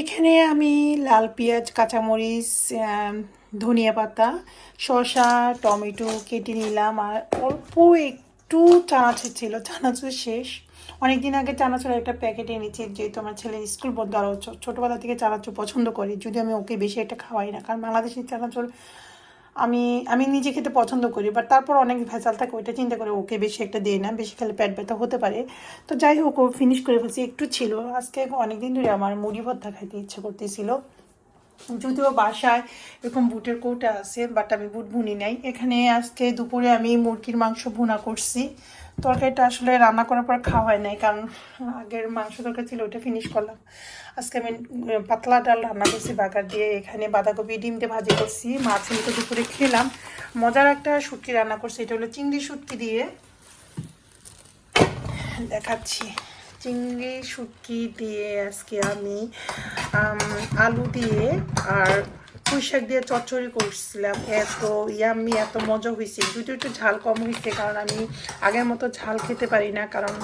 এখানে আমি লাল পেঁয়াজ, কাঁচামরিচ ধনিয়া পাতা, শসা, টমেটো কেটে নিলাম আর অল্প একটু চানাচুর ছিল। চানাচুর শেষ। অনেক দিন আগে চানাচুর একটা প্যাকেট এনেছি, যেহেতু আমার ছেলে স্কুল বন্ধ আরও ছোটোবেলা থেকে চানাচুর পছন্দ করে, যদি আমি ওকে বেশি একটা খাওয়াই না, কারণ বাংলাদেশের চানাচুর আমি আমি নিজে খেতে পছন্দ করি বাট তারপর অনেক ভেজাল থাকে, ওইটা চিন্তা করে ওকে বেশি একটা দিই না, বেশি খেলে পেট ব্যথা হতে পারে। তো যাই হোক, ও ফিনিশ করে ফেলছি, একটু ছিল। আজকে অনেক দিন ধরে আমার মুড়ি ভর্তা খাইতে ইচ্ছে করতেছিল। যদিও বাসায় এরকম বুটের কৌটা আছে বাট আমি বুট ভুনি নাই। এখানে আজকে দুপুরে আমি মুরগির মাংস ভুনা করছি। তরকারিটা আসলে রান্না করার পর খাওয়া হয় নাই, কারণ আগের মাংস তরকারি ছিল, ওটা ফিনিশ করলাম। আজকে আমি পাতলা ডাল রান্না করছি, বাগার দিয়ে এখানে বাঁধাকপি, ডিম দিয়ে ভাজি করছি, মাছ তো দুপুরে খেলাম। মজার একটা শুটকি রান্না করছি, এটা হলো চিংড়ি শুটকি দিয়ে। দেখাচ্ছি। চিংড়ি, শুটকি দিয়ে আজকে আমি আলু দিয়ে আর পুঁই শাক দিয়ে চচ্চড়ি করছিলাম। এত ইয়াম্মি এত মজা হয়েছে। দুটো একটু ঝাল কম হয়েছে কারণ আমি আগের মতো ঝাল খেতে পারি না, কারণ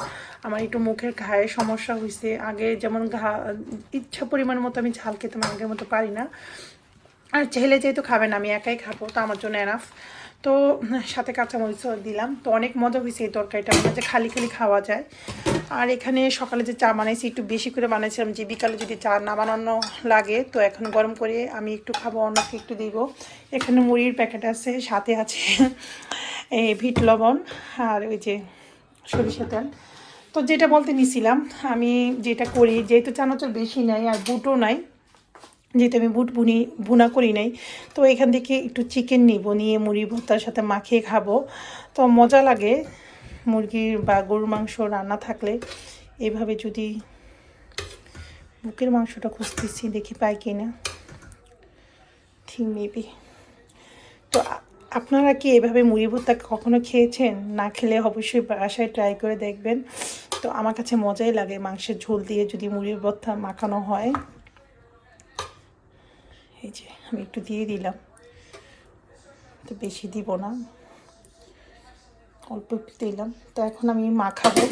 আমার একটু মুখের ঘায়ে সমস্যা হয়েছে। আগে যেমন ঘা, ইচ্ছা পরিমাণ মতো আমি ঝাল খেতাম, আগের মতো পারি না। আর ছেলে যেহেতু খাবে না, আমি একাই খাব, তো আমার জন্য এনাফ তো, সাথে কাঁচামরিচও দিলাম। তো অনেক মজা হয়েছে এই তরকারিটা। মনে যে খালি খালি খাওয়া যায়। আর এখানে সকালে যে চা বানাইছি, একটু বেশি করে বানাইছিলাম। যে বিকালে যদি চা না বানানো লাগে, তো এখন গরম করে আমি একটু খাব, অন্যকে একটু দিব। এখানে মুড়ির প্যাকেট আছে, সাথে আছে এই ভিট লবণ আর ওই যে সরিষা তেল। তো যেটা বলতে নিছিলাম, আমি যেটা করি, যেহেতু চানাচুর বেশি নাই আর বুটও নাই যেহেতু আমি বুট বুনি, বুনা করি নাই, তো এখান থেকে একটু চিকেন নিব, নিয়ে মুড়ি ভর্তার সাথে মাখিয়ে খাব। তো মজা লাগে মুরগির বা গরুর মাংস রান্না থাকলে। এভাবে যদি বুকের মাংসটা খুঁজতেছি, দেখি পাই কি না ঠিক মেবি তো আপনারা কি এভাবে মুড়ি ভর্তা কখনো খেয়েছেন? না খেলে অবশ্যই বাসায় ট্রাই করে দেখবেন। তো আমার কাছে মজাই লাগে মাংসের ঝোল দিয়ে যদি মুড়ির ভর্তা মাখানো হয়। এই যে, আমি একটু দিয়ে দিলাম। তো বেশি দিব না। অল্প একটু দিলাম। তো এখন আমি মাখাবো।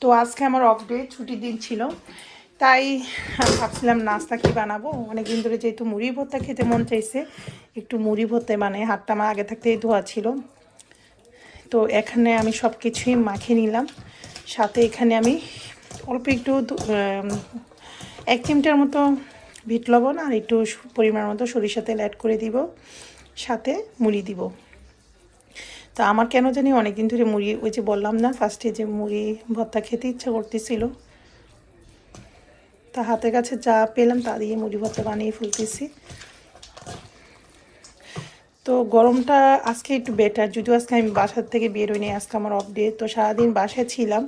তো আজকে আমার অফ ডে ছুটির দিন ছিল। তাই ভাবছিলাম নাস্তা কি বানাবো? অনেকদিন ধরে যেহেতু মুড়ি ভর্তা খেতে মন চাইছে, একটু মুড়ি ভর্তা মানে হাতটা আমার আগে থাকতেই ধোয়া ছিল। তো এখানে আমি সব কিছুই মাখিয়ে নিলাম। সাথে এখানে আমি অল্প একটু এক চিমটার মতো বিট লবণ আর একটু পরিমাণ মতো সরিষা তেল অ্যাড করে দিব, সাথে মুড়ি দিব। তা আমার কেন জানি অনেকদিন ধরে মুড়ি, ওই যে বললাম না ফার্স্টে যে মুড়ি ভর্তা খেতে ইচ্ছা করতেছিল। তা হাতের কাছে যা পেলাম তা দিয়ে মুড়ি ভর্তা বানিয়ে ফেলতেছি। তো গরমটা আজকে একটু বেটার যদিও আজকে আমি বাসার থেকে বের হইনি আজকে আমার অফ ডে তো সারাদিন বাসায় ছিলাম।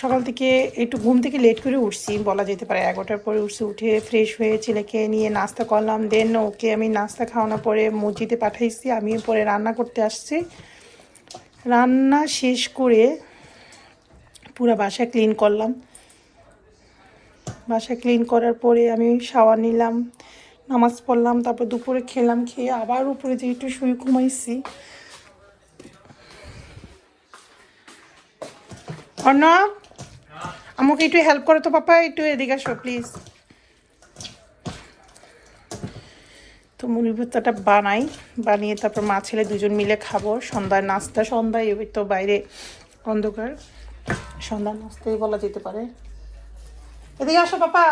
সকাল থেকে একটু ঘুম থেকে লেট করে উঠছি, বলা যেতে পারে এগারোটার পরে উঠছি, উঠে ফ্রেশ হয়ে ছেলেকে নিয়ে নাস্তা করলাম দেন ওকে আমি নাস্তা খাওয়ানোর পরে মসজিদে পাঠাইছি আমি পরে রান্না করতে আসছি। রান্না শেষ করে পুরো বাসা ক্লিন করলাম। বাসা ক্লিন করার পরে আমি শাওয়ার নিলাম, নামাজ পড়লাম, তারপর দুপুরে খেলাম, খেয়ে আবার উপরে যে একটু শুয়ে ঘুমাইছি। অন্য আমাকে একটু হেল্প করো তো, পাপা, একটু এদিকে আসো প্লিজ তো মুড়ি ভর্তাটা বানাই, বানিয়ে তারপর মা ছেলে দুজন মিলে খাব। সন্ধ্যার নাস্তা, সন্ধ্যায় এবার তো বাইরে অন্ধকার। সন্ধ্যার নাস্তাই বলা যেতে পারে। এদিকে আসো, পাপা।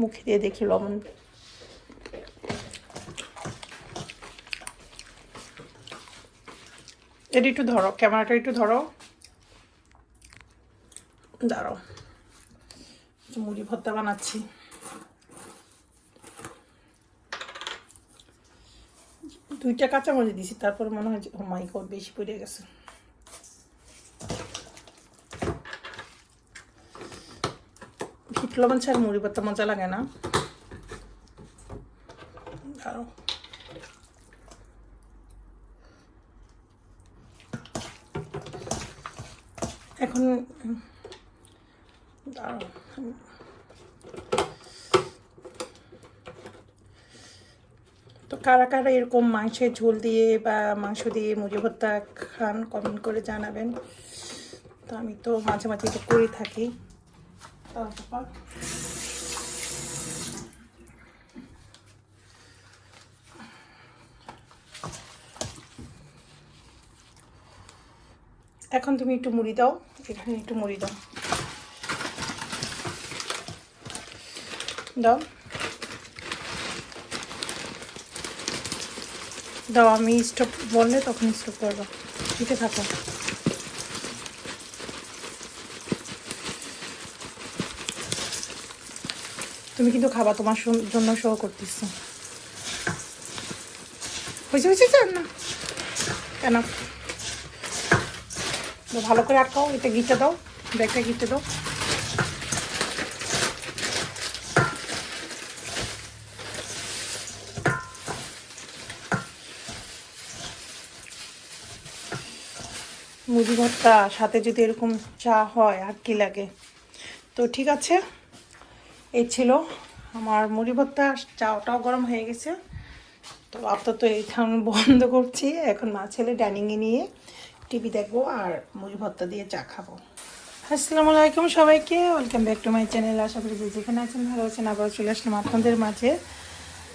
মুখে দিয়ে দেখি লবণ। এটা একটু ধরো, ক্যামেরাটা একটু ধরো। দাঁড়াও। মুড়ি ভর্তা বানাচ্ছি। দুইটা কাঁচামরিচ দিছি, তারপর মনে হয় ও মাই গড, বেশি পড়ে গেছে। ভিট লবণ মুড়ি ভর্তা মজা লাগে না দাঁড়াও এখন তো কারা কারা এরকম মাংসের ঝোল দিয়ে বা মাংস দিয়ে মুড়ি ভর্তা খান কমেন্ট করে জানাবেন। তো আমি তো মাঝে মাঝে এটা করে থাকি। দাও এখন তুমি একটু মুড়ি দাও, এখানে একটু মুড়ি দাও। দাও। দাও, আমি স্টপ বললে তখন স্টপ করব দিতে থাকো। তুমি কিন্তু খাবা, তোমার জন্য শো করতেছি। হয়েছে হয়েছে না? কেন? ভালো করে আটকাও, এটা গিটে দাও, ব্যাগটা গিটে দাও। মুড়ি ভর্তা সাথে যদি এরকম চা হয়, আর কি লাগে? তো ঠিক আছে এই ছিল আমার মুড়ি ভর্তা চাটাও গরম হয়ে গেছে। তো আপাতত এইখানে বন্ধ করছি। এখন মা ছেলে ডাইনিংয়ে নিয়ে টিভি দেখব আর মুড়ি ভর্তা দিয়ে চা খাব। আসসালামু আলাইকুম সবাইকে welcome back to my channel আশা করি যে যেখানে আছেন, ভালো আছেন আবার চলে আসলাম আপনাদের মাঝে।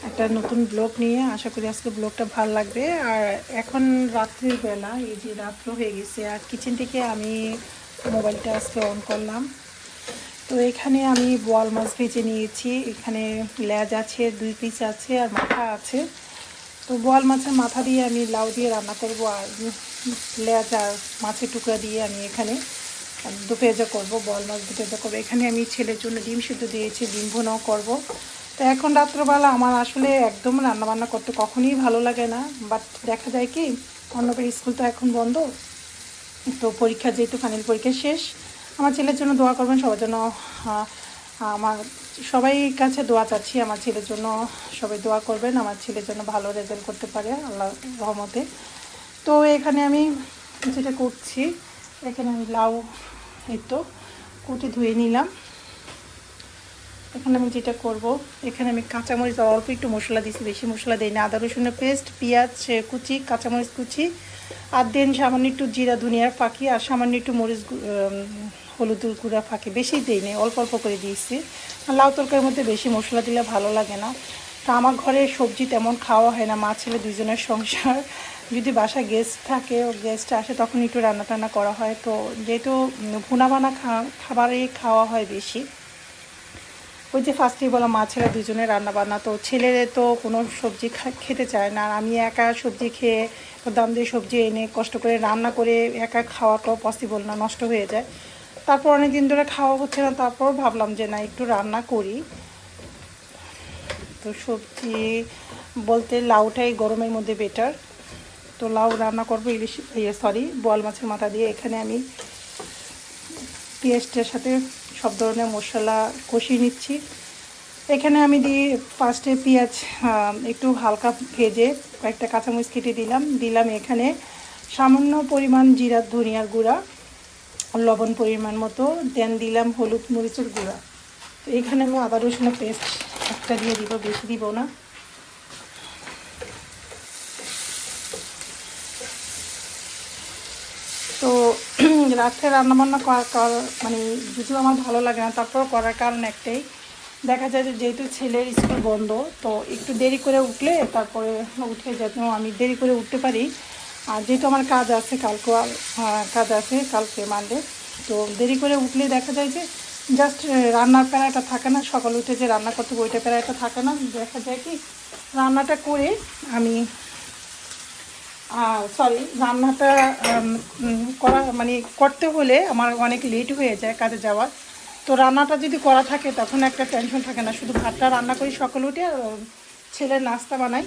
একটা নতুন ব্লগ নিয়ে, আশা করি আজকে ব্লগটা ভালো লাগবে। আর এখন রাত্রির বেলা এই যে রাত্র হয়ে গেছে, আর কিচেন থেকে আমি মোবাইলটা আজকে অন করলাম। তো এখানে আমি বোয়াল মাছ ভেজে নিয়েছি। এখানে লেজ আছে, দুই পিস আছে আর মাথা আছে। তো বোয়াল মাছের মাথা দিয়ে আমি লাউ দিয়ে রান্না করব আর লেজ আর মাছের টুকরা দিয়ে আমি এখানে দুপেজা করব, বল মাছ দুপেজা করব। এখানে আমি ছেলের জন্য ডিম সিদ্ধ দিয়েছি, ডিম ভুনাও করব। তো এখন রাত্রবেলা আমার আসলে একদম রান্নাবান্না করতে কখনই ভালো লাগে না। বাট দেখা যায় কি অন্যবের স্কুল তো এখন বন্ধ, তো পরীক্ষা যেহেতু ফাইনাল পরীক্ষা শেষ, আমার ছেলের জন্য দোয়া করবেন, সবার জন্য আমার সবাই কাছে দোয়া চাচ্ছি, আমার ছেলের জন্য সবাই দোয়া করবেন, আমার ছেলের জন্য ভালো রেজাল্ট করতে পারে, আল্লাহ রহমতে। তো এখানে আমি যেটা করছি, এখানে আমি লাউ, এই তো, কুটি ধুয়ে নিলাম। এখানে আমি যেটা করব, এখানে আমি কাঁচামরিচ অল্প একটু মশলা দিয়েছি, বেশি মশলা দিই না আদা রসুনের পেস্ট, পেঁয়াজ কুচি, কাঁচামরিচ কুচি, আর দেন সামান্য একটু জিরা ধনিয়ার ফাঁকি, আর সামান্য একটু মরিচ হলুদ গুঁড়া ফাঁকি। বেশি দিই নি অল্প অল্প করে দিয়েছি। আর লাউ তরকারির মধ্যে বেশি মশলা দিলে ভালো লাগে না। তা আমার ঘরে সবজি তেমন খাওয়া হয় না, মা ছেলে দুজনের সংসার। যদি বাসায় গেস্ট থাকে, ও গেস্ট আসে, তখন একটু রান্না টান্না করা হয়। তো যেহেতু ভুনা বানা খা- খাবারই খাওয়া হয় বেশি, ওই যে ফার্স্টেই বলা মা ছেলে দুজনে রান্না বান্না তো ছেলেরে তো কোনো সবজি খেতে চায় না। আর আমি একা সবজি খেয়ে দাম দিয়ে সবজি এনে কষ্ট করে রান্না করে একা খাওয়াটাও পসিবল না, নষ্ট হয়ে যায়। তারপর অনেক দিন ধরে খাওয়া হচ্ছে না তারপর ভাবলাম যে না, একটু রান্না করি। তো সবজি বলতে লাউটাই গরমের মধ্যে বেটার তো লাউ রান্না করব, ইলিশ ইয়ে সরি বোয়াল মাছের মাথা দিয়ে। এখানে আমি পেঁয়াজটার সাথে সব ধরনের মশলা কষিয়ে নিচ্ছি। এখানে আমি দিয়ে ফার্স্টে পেঁয়াজ একটু হালকা ভেজে কয়েকটা কাঁচামরিচ কেটে দিলাম। দিলাম এখানে সামান্য পরিমাণ জিরার ধনিয়ার গুঁড়া, লবণ পরিমাণ মতো। দেন দিলাম হলুদ মরিচের গুঁড়া। তো এখানে আমি আদা রসুনের পেস্ট একটা দিয়ে দিব, বেশি দিব না তো রাত্রে রান্নাবান্না করার কর- মানে যদিও আমার ভালো লাগে না তারপর করার কারণ একটাই। দেখা যায় যে যেহেতু ছেলের স্কুল বন্ধ, তো একটু দেরি করে উঠলে তারপরে উঠে যেন আমি দেরি করে উঠতে পারি। আর যেহেতু আমার কাজ আছে, কালকে কাজ আছে, কালকে মানডে তো দেরি করে উঠলে দেখা যায় যে জাস্ট রান্নার প্যারাটা থাকে না, সকাল উঠে যে রান্না করতে ওইটা প্যারাটা থাকে না। দেখা যায় কি, রান্নাটা করে আমি সরি রান্নাটা করা মানে করতে হলে আমার অনেক লেট হয়ে যায় কাজে যাওয়ার। তো রান্নাটা যদি করা থাকে তখন একটা টেনশন থাকে না, শুধু ভাতটা রান্না করি সকালে উঠে আর ছেলের নাস্তা বানাই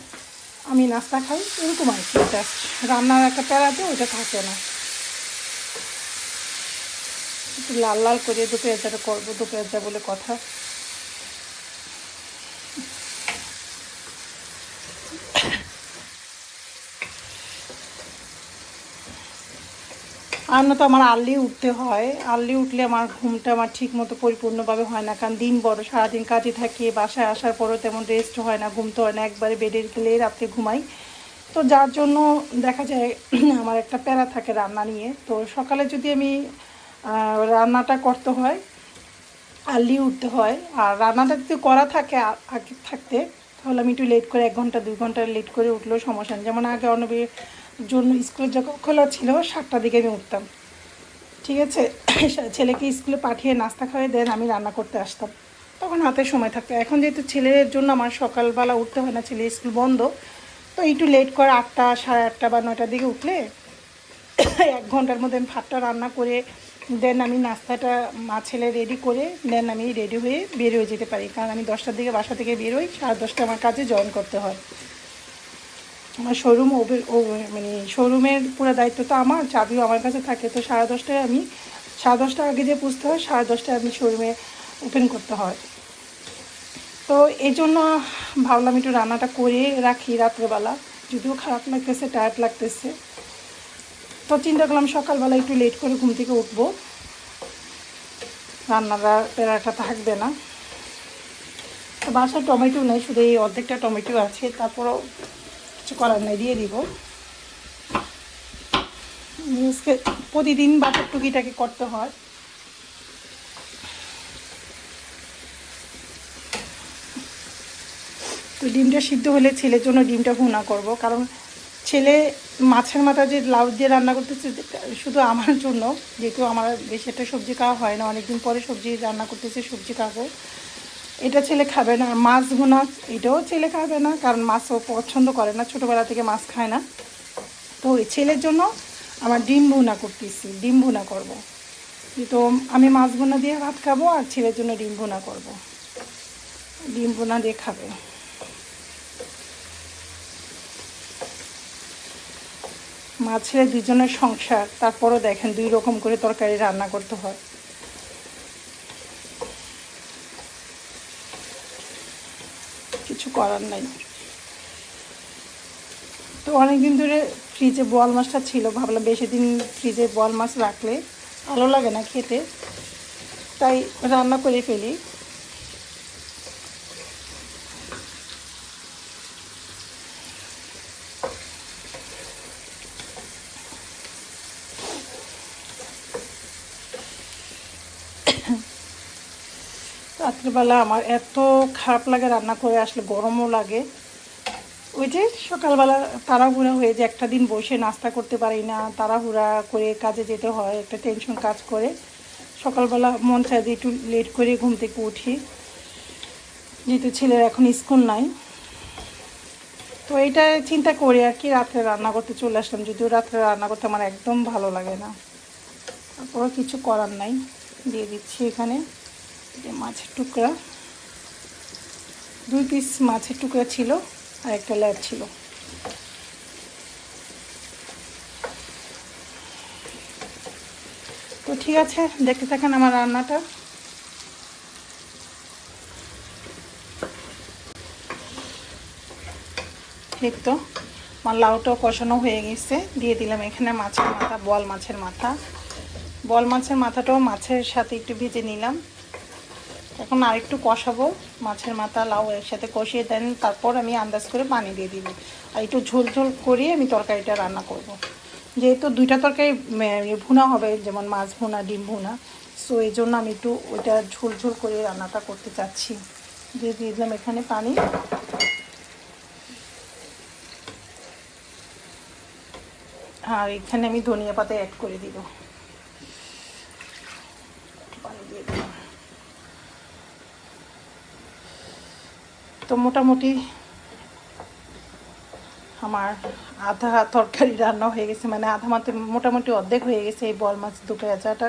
আমি নাস্তা খাই, এরকম আর কি জাস্ট রান্নার একটা প্যারাতে ওটা থাকে না। লাল লাল করে দু পেঁয়াজাটা করব দু পেঁয়াজা বলে কথা। আর না তো আমার আর্লি উঠতে হয়। আর্লি উঠলে আমার ঘুমটা আমার ঠিক মতো পরিপূর্ণভাবে হয় না। কারণ দিন বড়, সারাদিন কাজে থাকি, বাসায় আসার পরও তেমন রেস্ট হয় না ঘুমতে হয় না। একবারে বেডে গেলেই রাত্রে ঘুমাই। তো যার জন্য দেখা যায় আমার একটা প্যারা থাকে রান্না নিয়ে। তো সকালে যদি আমি রান্নাটা করতে হয়, আর্লি উঠতে হয়, আর রান্নাটা যদি করা থাকে আগে থাকতে, তাহলে আমি একটু লেট করে, এক ঘণ্টা, দুই ঘণ্টা লেট করে উঠলেও সমস্যা নেই। যেমন আগে অনবীর জন্য স্কুল যখন খোলা ছিল, সাতটার দিকে আমি উঠতাম। ঠিক আছে? ছেলেকে স্কুলে পাঠিয়ে নাস্তা খাইয়ে দেন, আমি রান্না করতে আসতাম। তখন হাতে সময় থাকতো। এখন যেহেতু ছেলের জন্য আমার সকালবেলা উঠতে হয় না ছেলে স্কুল বন্ধ। তো একটু লেট করে আটটা, সাড়ে আটটা বা নয়টার দিকে উঠলে এক ঘণ্টার মধ্যে আমি ভাতটা রান্না করে, দেন আমি নাস্তাটা মা ছেলে রেডি করে, দেন আমি রেডি হয়ে বের হয়ে যেতে পারি। কারণ আমি দশটার দিকে বাসা থেকে বেরোই সাড়ে দশটা আমার কাজে জয়েন করতে হয়। আমার শোরুম ও মানে শোরুমের পুরো দায়িত্ব তো আমার, চাবিও আমার কাছে থাকে। তো সাড়ে দশটায় আমি, সাড়ে দশটা আগে যে পুষতে হয়, সাড়ে দশটায় আমি শোরুমে ওপেন করতে হয়। তো এই জন্য ভাবলাম একটু রান্নাটা করে রাখি রাত্রেবেলা। যদিও খারাপ লাগতেছে টায়ার্ড লাগতেছে। তো চিন্তা করলাম সকালবেলা একটু লেট করে ঘুম থেকে উঠবো। রান্নাটা পেরাটা থাকবে না। তো বাসায় টমেটো নেই, শুধু এই অর্ধেকটা টমেটো আছে। তারপরও কিছু করার নেই, দিয়ে দিব। আজকে প্রতিদিন বাটার টুকিটাকে করতে হয়। তো ডিমটা সিদ্ধ হলে ছেলের জন্য ডিমটা ভুনা করব, কারণ ছেলে মাছের মাথা যে লাউ দিয়ে রান্না করতেছে, শুধু আমার জন্য, যেহেতু আমার বেশি একটা সবজি খাওয়া হয় না, অনেকদিন পরে সবজি রান্না করতেছে, সবজি খাব। এটা ছেলে খাবে না, মাছ ভুনা, এটাও ছেলে খাবে না, কারণ মাছ ও পছন্দ করে না, ছোটোবেলা থেকে মাছ খায় না তো ওই ছেলের জন্য আমার ডিম ভুনা করতেছি, ডিম ভুনা করব। তো আমি মাছ ভুনা দিয়ে ভাত খাব আর ছেলের জন্য ডিম ভুনা করব। ডিম ভুনা দিয়ে খাবে মা ছেলে দুজনের সংসার, তারপরও দেখেন দুই রকম করে তরকারি রান্না করতে হয় কিছু করার নাই। তো অনেকদিন ধরে ফ্রিজে বল মাছটা ছিল, ভাবলাম বেশি দিন ফ্রিজে বল মাছ রাখলে ভালো লাগে না খেতে। তাই রান্না করে ফেলি। রাত্রিবেলা আমার এত খারাপ লাগে রান্না করে, আসলে গরমও লাগে। ওই যে সকালবেলা তাড়াহুড়া হয়ে যে একটা দিন বসে নাস্তা করতে পারি না, তাড়াহুড়া করে কাজে যেতে হয়, একটা টেনশন কাজ করে। সকালবেলা মন চায় যে একটু লেট করে ঘুম থেকে উঠি। যেহেতু ছেলের এখন স্কুল নাই। তো এইটা চিন্তা করি আর কি রাত্রে রান্না করতে চলে আসলাম। যদিও রাত্রে রান্না করতে আমার একদম ভালো লাগে না। তারপরে কিছু করার নাই। দিয়ে দিচ্ছি এখানে। মাছের টুকরা। দুই পিস মাছের টুকরা ছিল আর একটা ল্যাব ছিল। তো ঠিক আছে, দেখতে থাকেন আমার রান্নাটা। ঠিক তো, আমার লাউটাও কষানো হয়ে গেছে। দিয়ে দিলাম এখানে মাছের মাথা, বল মাছের মাথা। বল মাছের মাথাটাও মাছের সাথে একটু ভেজে নিলাম। এখন আরেকটু কষাবো। মাছের মাথা, লাউ একসাথে কষিয়ে দেন, তারপর আমি আন্দাজ করে পানি দিয়ে দিব। আর একটু ঝোল ঝোল করে আমি তরকারিটা রান্না করব। যেহেতু দুইটা তরকারি ভুনা হবে, যেমন মাছ ভুনা, ডিম ভুনা। সো এই জন্য আমি একটু ওইটা ঝোল ঝোল করে রান্নাটা করতে চাচ্ছি। দিয়ে দিয়ে দিলাম এখানে পানি। আর এখানে আমি ধনিয়া পাতা অ্যাড করে দিব পানি দিয়ে দিলাম তো মোটামুটি আমার আধা তরকারি রান্না হয়ে গেছে মানে আধা মাত্র, মোটামুটি অর্ধেক হয়ে গেছে এই বল মাছ দু পেঁয়াজাটা।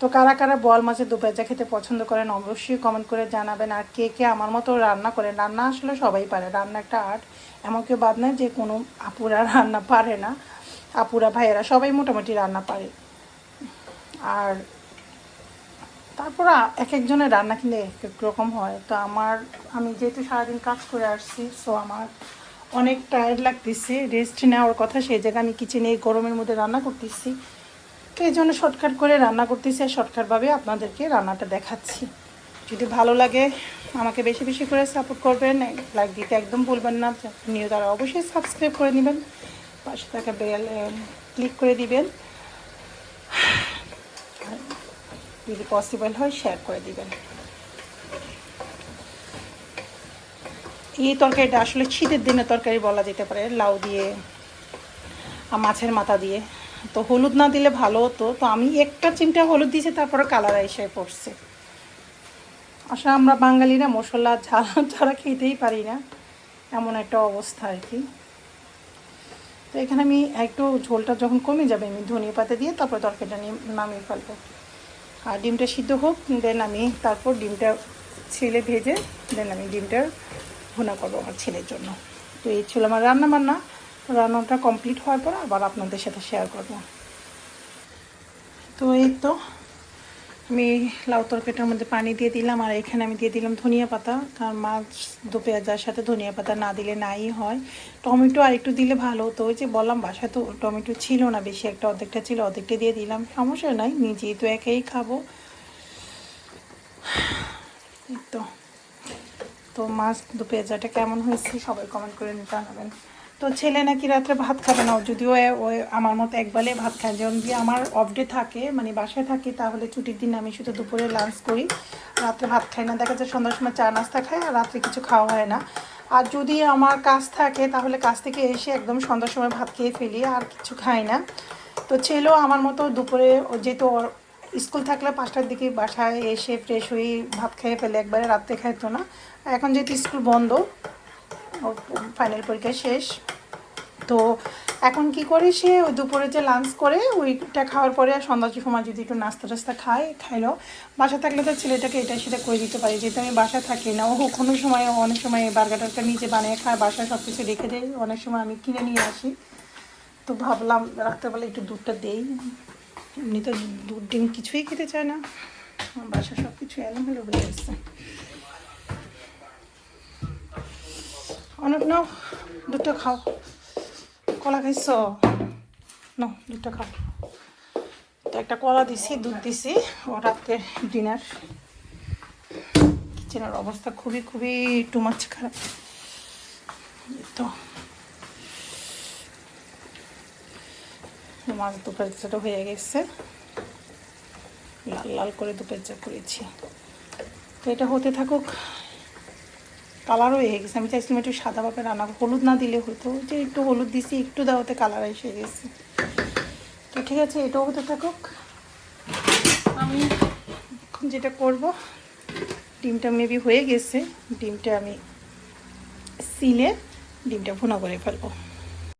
তো কারা কারা বল মাছের দু পেঁয়াজা খেতে পছন্দ করেন অবশ্যই কমেন্ট করে জানাবেন, আর কে কে আমার মতো রান্না করেন রান্না আসলে সবাই পারে, রান্না একটা আর্ট এমন কেউ বাদ নয় যে কোনো আপুরা রান্না পারে না, আপুরা ভাইয়েরা সবাই মোটামুটি রান্না পারে। আর তারপর এক একজনের রান্না কিন্তু এক এক রকম হয়। তো আমার, আমি যেহেতু সারাদিন কাজ করে আসছি সো আমার অনেক টায়ার্ড লাগতেছে। রেস্ট নেওয়ার কথা, সেই জায়গায় আমি কিচেনে এই গরমের মধ্যে রান্না করতেছি। তো এই জন্য শর্টকাট করে রান্না করতেছি আর শর্টকাটভাবে আপনাদেরকে রান্নাটা দেখাচ্ছি। যদি ভালো লাগে, আমাকে বেশি বেশি করে সাপোর্ট করবেন লাইক দিতে একদম ভুলবেন না। নিউ তারা অবশ্যই সাবস্ক্রাইব করে নেবেন পাশে থাকা বেল ক্লিক করে দিবেন। যদি পসিবল হয় শেয়ার করে দিবেন। এই তরকারিটা আসলে শীতের দিনে তরকারি বলা যেতে পারে, লাউ দিয়ে মাছের মাথা দিয়ে। তো হলুদ না দিলে ভালো হতো, তো আমি একটা চিমটা হলুদ দিয়েছি, তারপরে কালার এসে পড়ছে। আসলে আমরা বাঙালিরা মশলা, ঝাল ছাড়া খেতেই পারি না, এমন একটা অবস্থা আর কি। তো এখানে আমি একটু ঝোলটা যখন কমে যাবে, আমি ধনিয়া পাতা দিয়ে তারপরে তরকারিটা নিয়ে নামিয়ে ফেলব। আর ডিমটা সিদ্ধ হোক দেন আমি তারপর ডিমটা ছেলে ভেজে দেন আমি ডিমটার ভুনা করব আমার ছেলের জন্য। তো এই ছিল আমার রান্না বান্না রান্নাটা কমপ্লিট হওয়ার পর আবার আপনাদের সাথে শেয়ার করব। তো এই তো আমি লাউ তরকারিটার মধ্যে পানি দিয়ে দিলাম আর এখানে আমি দিয়ে দিলাম ধনিয়া পাতা। কারণ মাছ দু পেঁয়াজার সাথে ধনিয়া পাতা না দিলে নাই হয়। টমেটো আর একটু দিলে ভালো হতো। ওই যে বললাম, বাসায় তো টমেটো ছিল না, বেশি একটা অর্ধেকটা ছিল, অর্ধেকটা দিয়ে দিলাম। সমস্যা নাই নিজেই তো একাই খাব। তো। তো মাছ দু পেঁয়াজাটা কেমন হয়েছে সবাই কমেন্ট করে জানাবেন। তো ছেলে নাকি রাত্রে ভাত খাবে না যদিও এ- ও আমার মতো একবেলে ভাত খায়। যেমন দিয়ে আমার অফ ডে থাকে মানে বাসায় থাকি, তাহলে ছুটির দিন আমি শুধু দুপুরে লাঞ্চ করি। রাত্রে ভাত খাই না, দেখা যায় সন্ধ্যার সময় চা, নাস্তা খাই, আর রাত্রে কিছু খাওয়া হয় না। আর যদি আমার কাজ থাকে, তাহলে কাজ থেকে এসে একদম সন্ধ্যার সময় ভাত খেয়ে ফেলি, আর কিছু খাই না। তো ছেলেও আমার মতো দুপুরে যেহেতু স্কুল থাকলে পাঁচটার দিকে বাসায় এসে ফ্রেশ হয়ে ভাত খেয়ে ফেলে, একবারে রাত্রে খাইতো না। এখন যেহেতু স্কুল বন্ধ ফাইনাল পরীক্ষা শেষ। তো এখন কি করে, সে ওই দুপুরে যে লাঞ্চ করে, ওইটা খাওয়ার পরে আর সন্ধ্যার সময় যদি একটু নাস্তা টাস্তা খায়, খাইলো। বাসা থাকলে তো ছেলেটাকে এটা সেটা করে দিতে পারি, যেহেতু আমি বাসা থাকি না। ও কোনো সময়, অনেক সময় বার্গার টার্গার নিজে বানিয়ে খায়, বাসায় সব কিছু রেখে দেয়। অনেক সময় আমি কিনে নিয়ে আসি। তো ভাবলাম, রাত্রেবেলা একটু দুধটা দেই। এমনি তো দুধ ডিম কিছুই খেতে চায় না। বাসায় সব কিছু এলোমেলো হয়ে গেছে। অনেক নাও দুধটা খাও। কলা খাইছ? নাও দুধটা খাও। তো একটা কলা দিছি, দুধ দিছি। ও রাত্রে ডিনার। কিচেনের অবস্থা খুবই খুবই টু মাছ খারাপ। তো মাছ দুপুরের চাটা হয়ে গেছে। লাল লাল করে দুপুরের চা করেছি। তো এটা হতে থাকুক। কালারও হয়ে গেছে আমি চাইছিলাম একটু সাদা ভাবে রান্না হলুদ না দিলে হতো। যে একটু হলুদ দিছি, একটু দেওয়াতে কালার এসে গেছে। তো ঠিক আছে, এটাও হতে থাকুক। আমি যেটা করব, ডিমটা মেবি হয়ে গেছে। ডিমটা আমি সিলে ডিমটা ভুনা করে ফেলব।